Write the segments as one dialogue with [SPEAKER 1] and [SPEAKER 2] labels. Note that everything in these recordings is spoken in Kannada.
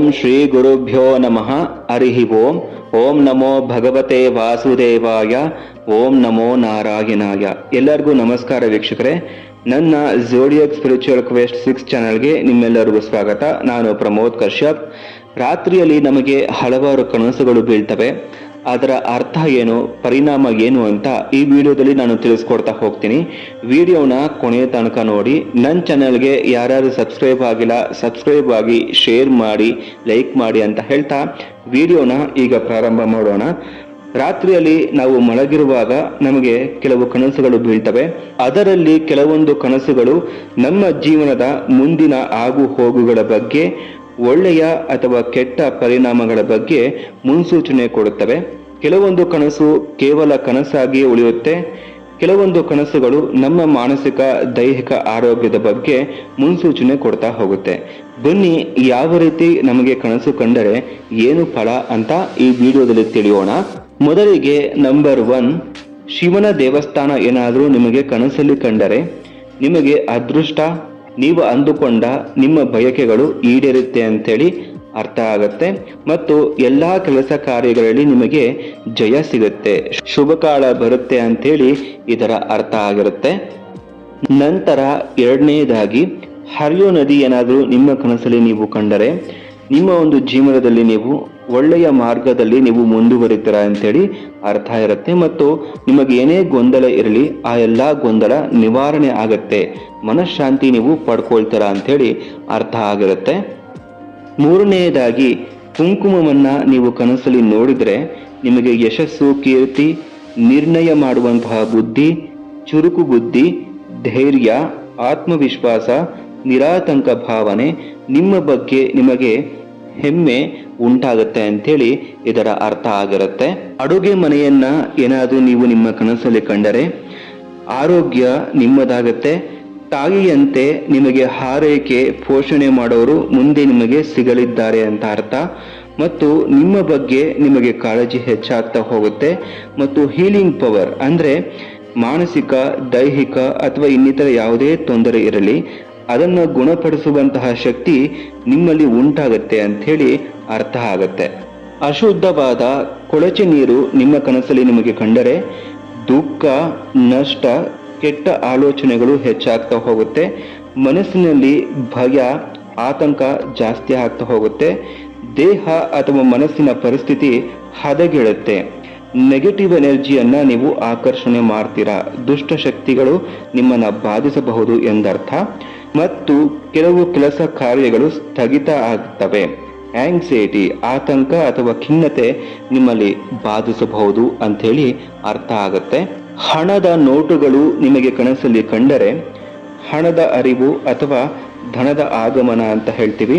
[SPEAKER 1] ಓಂ ಶ್ರೀ ಗುರುಭ್ಯೋ ನಮಃ. ಹರಿ ಓಂ. ಓಂ ನಮೋ ಭಗವತೆ ವಾಸುದೇವಾಯ. ಓಂ ನಮೋ ನಾರಾಯಣಾಯ. ಎಲ್ಲರಿಗೂ ನಮಸ್ಕಾರ ವೀಕ್ಷಕರೇ. ನನ್ನ ಜೋಡಿಯಕ್ ಸ್ಪಿರಿಚುವಲ್ ಕ್ವೆಸ್ಟ್ ಸಿಕ್ಸ್ ಚಾನಲ್ಗೆ ನಿಮ್ಮೆಲ್ಲರಿಗೂ ಸ್ವಾಗತ. ನಾನು ಪ್ರಮೋದ್ ಕಶ್ಯಪ್. ರಾತ್ರಿಯಲ್ಲಿ ನಮಗೆ ಹಲವಾರು ಕನಸುಗಳು ಬೀಳ್ತವೆ. ಅದರ ಅರ್ಥ ಏನು, ಪರಿಣಾಮ ಏನು ಅಂತ ಈ ವಿಡಿಯೋದಲ್ಲಿ ನಾನು ತಿಳಿಸ್ಕೊಡ್ತಾ ಹೋಗ್ತೀನಿ. ವಿಡಿಯೋನ ಕೊನೆಯ ತನಕ ನೋಡಿ. ನನ್ನ ಚಾನಲ್ಗೆ ಯಾರ್ಯಾರು ಸಬ್ಸ್ಕ್ರೈಬ್ ಆಗಿಲ್ಲ, ಸಬ್ಸ್ಕ್ರೈಬ್ ಆಗಿ ಶೇರ್ ಮಾಡಿ, ಲೈಕ್ ಮಾಡಿ ಅಂತ ಹೇಳ್ತಾ ವಿಡಿಯೋನ ಈಗ ಪ್ರಾರಂಭ ಮಾಡೋಣ. ರಾತ್ರಿಯಲ್ಲಿ ನಾವು ಮಲಗಿರುವಾಗ ನಮಗೆ ಕೆಲವು ಕನಸುಗಳು ಬೀಳ್ತವೆ. ಅದರಲ್ಲಿ ಕೆಲವೊಂದು ಕನಸುಗಳು ನಮ್ಮ ಜೀವನದ ಮುಂದಿನ ಆಗು ಹೋಗುಗಳ ಬಗ್ಗೆ ಒಳ್ಳೆಯ ಅಥವಾ ಕೆಟ್ಟ ಪರಿಣಾಮಗಳ ಬಗ್ಗೆ ಮುನ್ಸೂಚನೆ ಕೊಡುತ್ತವೆ. ಕೆಲವೊಂದು ಕನಸು ಕೇವಲ ಕನಸಾಗಿಯೇ ಉಳಿಯುತ್ತೆ. ಕೆಲವೊಂದು ಕನಸುಗಳು ನಮ್ಮ ಮಾನಸಿಕ, ದೈಹಿಕ ಆರೋಗ್ಯದ ಬಗ್ಗೆ ಮುನ್ಸೂಚನೆ ಕೊಡ್ತಾ ಹೋಗುತ್ತೆ. ಬನ್ನಿ, ಯಾವ ರೀತಿ ನಮಗೆ ಕನಸು ಕಂಡರೆ ಏನು ಫಲ ಅಂತ ಈ ವಿಡಿಯೋದಲ್ಲಿ ತಿಳಿಯೋಣ. ಮೊದಲಿಗೆ ನಂಬರ್ ಒನ್ ಶಿವನ ದೇವಸ್ಥಾನ ಏನಾದರೂ ನಿಮಗೆ ಕನಸಲ್ಲಿ ಕಂಡರೆ, ನಿಮಗೆ ಅದೃಷ್ಟ ನೀವು ಅಂದುಕೊಂಡ ನಿಮ್ಮ ಬಯಕೆಗಳು ಈಡೇರುತ್ತೆ ಅಂತೇಳಿ ಅರ್ಥ ಆಗತ್ತೆ. ಮತ್ತು ಎಲ್ಲ ಕೆಲಸ ಕಾರ್ಯಗಳಲ್ಲಿ ನಿಮಗೆ ಜಯ ಸಿಗುತ್ತೆ. ಶುಭ ಕಾಲ ಬರುತ್ತೆ ಅಂತೇಳಿ ಇದರ ಅರ್ಥ ಆಗಿರುತ್ತೆ. ನಂತರ ಎರಡನೇದಾಗಿ, ಹರಿಯೋ ನದಿ ಏನಾದರೂ ನಿಮ್ಮ ಕನಸಲ್ಲಿ ನೀವು ಕಂಡರೆ ನಿಮ್ಮ ಒಂದು ಜೀವನದಲ್ಲಿ ನೀವು ಒಳ್ಳೆಯ ಮಾರ್ಗದಲ್ಲಿ ನೀವು ಮುಂದುವರಿತೀರಾ ಅಂತೇಳಿ ಅರ್ಥ ಇರುತ್ತೆ ಮತ್ತು ನಿಮಗೆ ಏನೇ ಗೊಂದಲ ಇರಲಿ, ಆ ಎಲ್ಲ ಗೊಂದಲ ನಿವಾರಣೆ ಆಗತ್ತೆ. ಮನಃಶಾಂತಿ ನೀವು ಪಡ್ಕೊಳ್ತೀರಾ ಅಂತೇಳಿ ಅರ್ಥ ಆಗಿರುತ್ತೆ. ಮೂರನೆಯದಾಗಿ ಕುಂಕುಮವನ್ನು ನೀವು ಕನಸಲ್ಲಿ ನೋಡಿದರೆ ನಿಮಗೆ ಯಶಸ್ಸು, ಕೀರ್ತಿ, ನಿರ್ಣಯ ಮಾಡುವಂತಹ ಬುದ್ಧಿ, ಚುರುಕು ಬುದ್ಧಿ, ಧೈರ್ಯ, ಆತ್ಮವಿಶ್ವಾಸ, ನಿರಾತಂಕ ಭಾವನೆ ನಿಮ್ಮ ಬಗ್ಗೆ ನಿಮಗೆ ಹೆಮ್ಮೆ ಉಂಟಾಗುತ್ತೆ ಅಂತೇಳಿ ಇದರ ಅರ್ಥ ಆಗಿರುತ್ತೆ. ಅಡುಗೆ ಮನೆಯನ್ನ ಏನಾದರೂ ನೀವು ನಿಮ್ಮ ಕನಸಲ್ಲಿ ಕಂಡರೆ, ಆರೋಗ್ಯ ನಿಮ್ಮದಾಗತ್ತೆ. ತಾಯಿಯಂತೆ ನಿಮಗೆ ಹಾರೈಕೆ, ಪೋಷಣೆ ಮಾಡೋರು ಮುಂದೆ ನಿಮಗೆ ಸಿಗಲಿದ್ದಾರೆ ಅಂತ ಅರ್ಥ. ಮತ್ತು ನಿಮ್ಮ ಬಗ್ಗೆ ನಿಮಗೆ ಕಾಳಜಿ ಹೆಚ್ಚಾಗ್ತಾ ಹೋಗುತ್ತೆ. ಮತ್ತು ಹೀಲಿಂಗ್ ಪವರ್ ಅಂದ್ರೆ ಮಾನಸಿಕ, ದೈಹಿಕ ಅಥವಾ ಇನ್ನಿತರ ಯಾವುದೇ ತೊಂದರೆ ಇರಲಿ ಅದನ್ನು ಗುಣಪಡಿಸುವಂತಹ ಶಕ್ತಿ ನಿಮ್ಮಲ್ಲಿ ಉಂಟಾಗತ್ತೆ ಅಂಥೇಳಿ ಅರ್ಥ ಆಗತ್ತೆ. ಅಶುದ್ಧವಾದ ಕೊಳಚೆ ನೀರು ನಿಮ್ಮ ಕನಸಲ್ಲಿ ನಿಮಗೆ ಕಂಡರೆ ದುಃಖ, ನಷ್ಟ, ಕೆಟ್ಟ ಆಲೋಚನೆಗಳು ಹೆಚ್ಚಾಗ್ತಾ ಹೋಗುತ್ತೆ. ಮನಸ್ಸಿನಲ್ಲಿ ಭಯ, ಆತಂಕ ಜಾಸ್ತಿ ಆಗ್ತಾ ಹೋಗುತ್ತೆ. ದೇಹ ಅಥವಾ ಮನಸ್ಸಿನ ಪರಿಸ್ಥಿತಿ ಹದಗೆಡುತ್ತೆ. ನೆಗೆಟಿವ್ ಎನರ್ಜಿಯನ್ನ ನೀವು ಆಕರ್ಷಣೆ ಮಾಡ್ತೀರಾ? ದುಷ್ಟ ಶಕ್ತಿಗಳು ನಿಮ್ಮನ್ನ ಬಾಧಿಸಬಹುದು ಎಂದರ್ಥ. ಮತ್ತು ಕೆಲವು ಕೆಲಸ ಕಾರ್ಯಗಳು ಸ್ಥಗಿತ ಆಗ್ತವೆ. ಆಂಗ್ಸೈಟಿ ಆತಂಕ ಅಥವಾ ಖಿನ್ನತೆ ನಿಮ್ಮಲ್ಲಿ ಬಾಧಿಸಬಹುದು ಅಂಥೇಳಿ ಅರ್ಥ ಆಗುತ್ತೆ. ಹಣದ ನೋಟುಗಳು ನಿಮಗೆ ಕನಸಲ್ಲಿ ಕಂಡರೆ, ಹಣದ ಅರಿವು ಅಥವಾ ಧನದ ಆಗಮನ ಅಂತ ಹೇಳ್ತೀವಿ.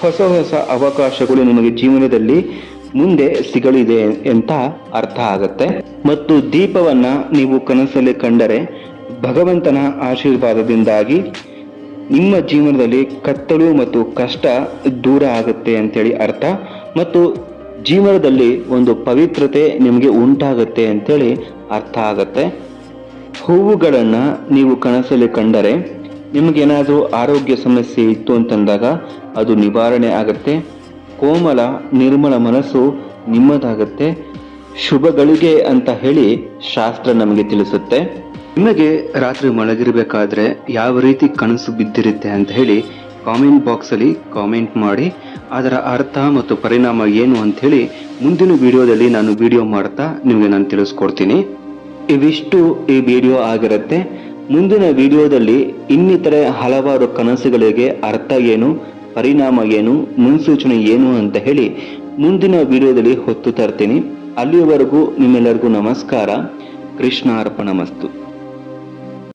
[SPEAKER 1] ಹೊಸ ಹೊಸ ಅವಕಾಶಗಳು ನಿಮಗೆ ಜೀವನದಲ್ಲಿ ಮುಂದೆ ಸಿಗಲಿದೆ ಅಂತ ಅರ್ಥ ಆಗುತ್ತೆ. ಮತ್ತು ದೀಪವನ್ನು ನೀವು ಕನಸಲ್ಲಿ ಕಂಡರೆ, ಭಗವಂತನ ಆಶೀರ್ವಾದದಿಂದಾಗಿ ನಿಮ್ಮ ಜೀವನದಲ್ಲಿ ಕತ್ತಲು ಮತ್ತು ಕಷ್ಟ ದೂರ ಆಗುತ್ತೆ ಅಂತೇಳಿ ಅರ್ಥ ಮತ್ತು ಜೀವನದಲ್ಲಿ ಒಂದು ಪವಿತ್ರತೆ ನಿಮಗೆ ಉಂಟಾಗುತ್ತೆ ಅಂತೇಳಿ ಅರ್ಥ ಆಗುತ್ತೆ. ಹೂವುಗಳನ್ನು ನೀವು ಕನಸಲ್ಲಿ ಕಂಡರೆ ನಿಮಗೇನಾದರೂ ಆರೋಗ್ಯ ಸಮಸ್ಯೆ ಇತ್ತು ಅಂತಂದಾಗ ಅದು ನಿವಾರಣೆ ಆಗುತ್ತೆ. ಕೋಮಲ, ನಿರ್ಮಲ ಮನಸ್ಸು ನಿಮ್ಮದಾಗುತ್ತೆ. ಶುಭಗಳಿಗೆ ಅಂತ ಹೇಳಿ ಶಾಸ್ತ್ರ ನಮಗೆ ತಿಳಿಸುತ್ತೆ. ನಿಮಗೆ ರಾತ್ರಿ ಮಲಗಿರಬೇಕಾದ್ರೆ ಯಾವ ರೀತಿ ಕನಸು ಬಿದ್ದಿರುತ್ತೆ ಅಂತ ಹೇಳಿ ಕಾಮೆಂಟ್ ಬಾಕ್ಸಲ್ಲಿ ಕಾಮೆಂಟ್ ಮಾಡಿ, ಅದರ ಅರ್ಥ ಮತ್ತು ಪರಿಣಾಮ ಏನು ಅಂತ ಹೇಳಿ ಮುಂದಿನ ವಿಡಿಯೋದಲ್ಲಿ ನಾನು ವಿಡಿಯೋ ಮಾಡ್ತಾ ನಿಮಗೆ ನಾನು ತಿಳಿಸ್ಕೊಡ್ತೀನಿ. ಇವಿಷ್ಟು ಈ ವಿಡಿಯೋ ಆಗಿರುತ್ತೆ. ಮುಂದಿನ ವಿಡಿಯೋದಲ್ಲಿ ಇನ್ನಿತರೆ ಹಲವಾರು ಕನಸುಗಳಿಗೆ ಅರ್ಥ ಏನು, ಪರಿಣಾಮ ಏನು, ಮುನ್ಸೂಚನೆ ಏನು ಅಂತ ಹೇಳಿ ಮುಂದಿನ ವಿಡಿಯೋದಲ್ಲಿ ಹೊತ್ತು ತರ್ತೀನಿ. ಅಲ್ಲಿಯವರೆಗೂ ನಿಮ್ಮೆಲ್ಲರಿಗೂ ನಮಸ್ಕಾರ. ಕೃಷ್ಣಾರ್ಪಣ ಮಸ್ತು.